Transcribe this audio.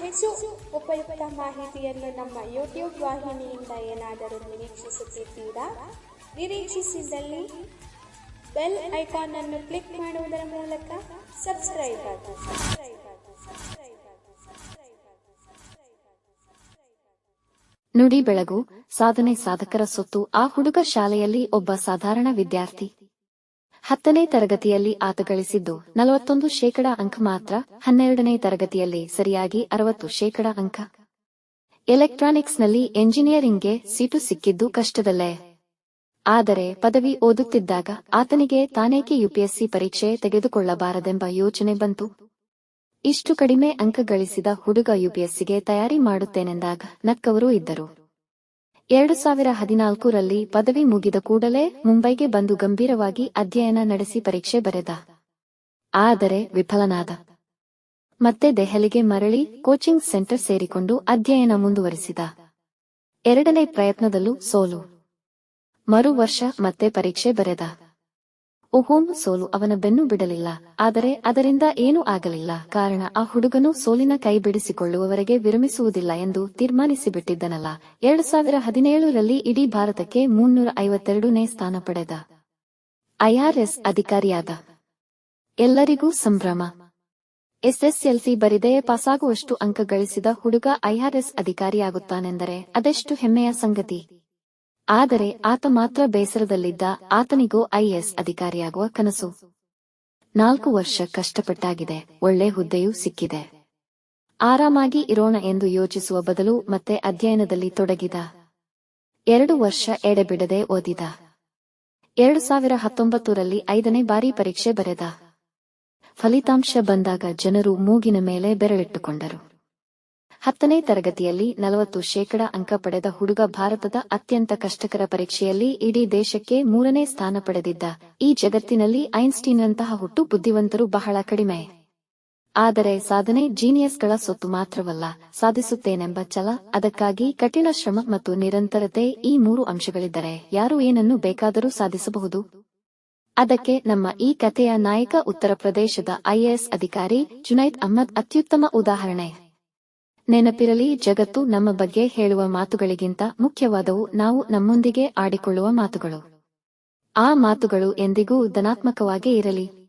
ಹೆಚ್ಚು ಉಪಯುಕ್ತ ಮಾಹಿತಿಯನ್ನು ನಮ್ಮ ಯೂಟ್ಯೂಬ್ ವಾಹಿನಿಯಿಂದ ಏನಾದರೂ ನಿರೀಕ್ಷಿಸುತ್ತಿದ್ದೀರಾ? ನಿರೀಕ್ಷಿಸಿದಲ್ಲಿ ಬೆಲ್ ಐಕಾನ್ ಅನ್ನು ಕ್ಲಿಕ್ ಮಾಡುವುದರ ಮೂಲಕ ಸಬ್ಸ್ಕ್ರೈಬ್ ಆಗಿ. ನುಡಿ ಬೆಳಗು, ಸಾಧನೆ ಸಾಧಕರ ಸೊತ್ತು, ಆ ಹುಡುಗ ಶಾಲೆಯಲ್ಲಿ ಒಬ್ಬ ಸಾಧಾರಣ ವಿದ್ಯಾರ್ಥಿ. ಹತ್ತನೇ ತರಗತಿಯಲ್ಲಿ ಆತ ಗಳಿಸಿದ್ದು ನಲವತ್ತೊಂದು ಶೇಕಡ ಅಂಕ ಮಾತ್ರ, ಹನ್ನೆರಡನೇ ತರಗತಿಯಲ್ಲಿ ಸರಿಯಾಗಿ ಅರವತ್ತು ಶೇಕಡ ಅಂಕ. ಎಲೆಕ್ಟ್ರಾನಿಕ್ಸ್ನಲ್ಲಿ ಎಂಜಿನಿಯರಿಂಗ್ಗೆ ಸೀಟು ಸಿಕ್ಕಿದ್ದು ಕಷ್ಟದಲ್ಲೇ. ಆದರೆ ಪದವಿ ಓದುತ್ತಿದ್ದಾಗ ಆತನಿಗೆ ತಾನೇಕೆ ಯುಪಿಎಸ್ಸಿ ಪರೀಕ್ಷೆ ತೆಗೆದುಕೊಳ್ಳಬಾರದೆಂಬ ಯೋಚನೆ ಬಂತು. ಇಷ್ಟು ಕಡಿಮೆ ಅಂಕ ಗಳಿಸಿದ ಹುಡುಗ ಯುಪಿಎಸ್ಸಿಗೆ ತಯಾರಿ ಮಾಡುತ್ತೇನೆಂದಾಗ ನಕ್ಕವರೂ ಇದ್ದರು. ಎರಡು ಸಾವಿರ ಹದಿನಾಲ್ಕರಲ್ಲಿ ಪದವಿ ಮುಗಿದ ಕೂಡಲೇ ಮುಂಬೈಗೆ ಬಂದು ಗಂಭೀರವಾಗಿ ಅಧ್ಯಯನ ನಡೆಸಿ ಪರೀಕ್ಷೆ ಬರೆದ. ಆದರೆ ವಿಫಲನಾದ. ಮತ್ತೆ ದೆಹಲಿಗೆ ಮರಳಿ ಕೋಚಿಂಗ್ ಸೆಂಟರ್ ಸೇರಿಕೊಂಡು ಅಧ್ಯಯನ ಮುಂದುವರಿಸಿದ. ಎರಡನೇ ಪ್ರಯತ್ನದಲ್ಲೂ ಸೋಲು. ಮರು ವರ್ಷ ಮತ್ತೆ ಪರೀಕ್ಷೆ ಬರೆದ. ಓಹೋಂ ಸೋಲು ಅವನ ಬೆನ್ನು ಬಿಡಲಿಲ್ಲ, ಆದರೆ ಅದರಿಂದ ಏನೂ ಆಗಲಿಲ್ಲ. ಕಾರಣ ಆ ಹುಡುಗನು ಸೋಲಿನ ಕೈ ಬಿಡಿಸಿಕೊಳ್ಳುವವರೆಗೆ ವಿರಮಿಸುವುದಿಲ್ಲ ಎಂದು ತೀರ್ಮಾನಿಸಿಬಿಟ್ಟಿದ್ದನಲ್ಲ. ಎರಡು ಸಾವಿರ ಹದಿನೇಳರಲ್ಲಿ ಇಡೀ ಭಾರತಕ್ಕೆ ಮುನ್ನೂರ ಐವತ್ತೆರಡನೇ ಸ್ಥಾನ ಪಡೆದ. ಐಆರ್ಎಸ್ ಅಧಿಕಾರಿಯಾದ ಎಲ್ಲರಿಗೂ ಸಂಭ್ರಮ. ಎಸ್ಎಸ್ಎಲ್ಸಿ ಬರಿದೇ ಪಾಸಾಗುವಷ್ಟು ಅಂಕ ಗಳಿಸಿದ ಹುಡುಗ ಐಆರ್ಎಸ್ ಅಧಿಕಾರಿಯಾಗುತ್ತಾನೆಂದರೆ ಅದೆಷ್ಟು ಹೆಮ್ಮೆಯ ಸಂಗತಿ. ಆದರೆ ಆತ ಮಾತ್ರ ಬೇಸರದಲ್ಲಿದ್ದ, ಆತನಿಗೂ ಐಎಸ್ ಅಧಿಕಾರಿಯಾಗುವ ಕನಸು. ನಾಲ್ಕು ವರ್ಷ ಕಷ್ಟಪಟ್ಟಾಗಿದೆ, ಒಳ್ಳೆ ಹುದ್ದೆಯೂ ಸಿಕ್ಕಿದೆ. ಆರಾಮಾಗಿ ಇರೋಣ ಎಂದು ಯೋಚಿಸುವ ಬದಲು ಮತ್ತೆ ಅಧ್ಯಯನದಲ್ಲಿ ತೊಡಗಿದ. ಎರಡು ವರ್ಷ ಎಡೆಬಿಡದೆ ಓದಿದ. ಎರಡು ಸಾವಿರ ಹತ್ತೊಂಬತ್ತರಲ್ಲಿ ಐದನೇ ಬಾರಿ ಪರೀಕ್ಷೆ ಬರೆದ. ಫಲಿತಾಂಶ ಬಂದಾಗ ಜನರು ಮೂಗಿನ ಮೇಲೆ ಬೆರಳಿಟ್ಟುಕೊಂಡರು. ಹತ್ತನೇ ತರಗತಿಯಲ್ಲಿ ನಲವತ್ತು ಶೇಕಡ ಅಂಕ ಪಡೆದ ಹುಡುಗ ಭಾರತದ ಅತ್ಯಂತ ಕಷ್ಟಕರ ಪರೀಕ್ಷೆಯಲ್ಲಿ ಇಡೀ ದೇಶಕ್ಕೆ ಮೂರನೇ ಸ್ಥಾನ ಪಡೆದಿದ್ದ. ಈ ಜಗತ್ತಿನಲ್ಲಿ ಐನ್ಸ್ಟೀನ್ನಂತಹ ಹುಟ್ಟು ಬುದ್ಧಿವಂತರು ಬಹಳ ಕಡಿಮೆ. ಆದರೆ ಸಾಧನೆ ಜೀನಿಯಸ್ಗಳ ಸೊತ್ತು ಮಾತ್ರವಲ್ಲ, ಸಾಧಿಸುತ್ತೇನೆಂಬ ಛಲ, ಅದಕ್ಕಾಗಿ ಕಠಿಣ ಶ್ರಮ ಮತ್ತು ನಿರಂತರತೆ ಈ ಮೂರು ಅಂಶಗಳಿದ್ದರೆ ಯಾರು ಏನನ್ನು ಬೇಕಾದರೂ ಸಾಧಿಸಬಹುದು? ಅದಕ್ಕೆ ನಮ್ಮ ಈ ಕಥೆಯ ನಾಯಕ ಉತ್ತರ ಪ್ರದೇಶದ ಐಎಎಸ್ ಅಧಿಕಾರಿ ಜುನೈದ್ ಅಹ್ಮದ್ ಅತ್ಯುತ್ತಮ ಉದಾಹರಣೆ. ನೆನಪಿರಲಿ, ಜಗತ್ತು ನಮ್ಮ ಬಗ್ಗೆ ಹೇಳುವ ಮಾತುಗಳಿಗಿಂತ ಮುಖ್ಯವಾದವು ನಾವು ನಮ್ಮೊಂದಿಗೆ ಆಡಿಕೊಳ್ಳುವ ಮಾತುಗಳು. ಆ ಮಾತುಗಳು ಎಂದಿಗೂ ಧನಾತ್ಮಕವಾಗೇ ಇರಲಿ.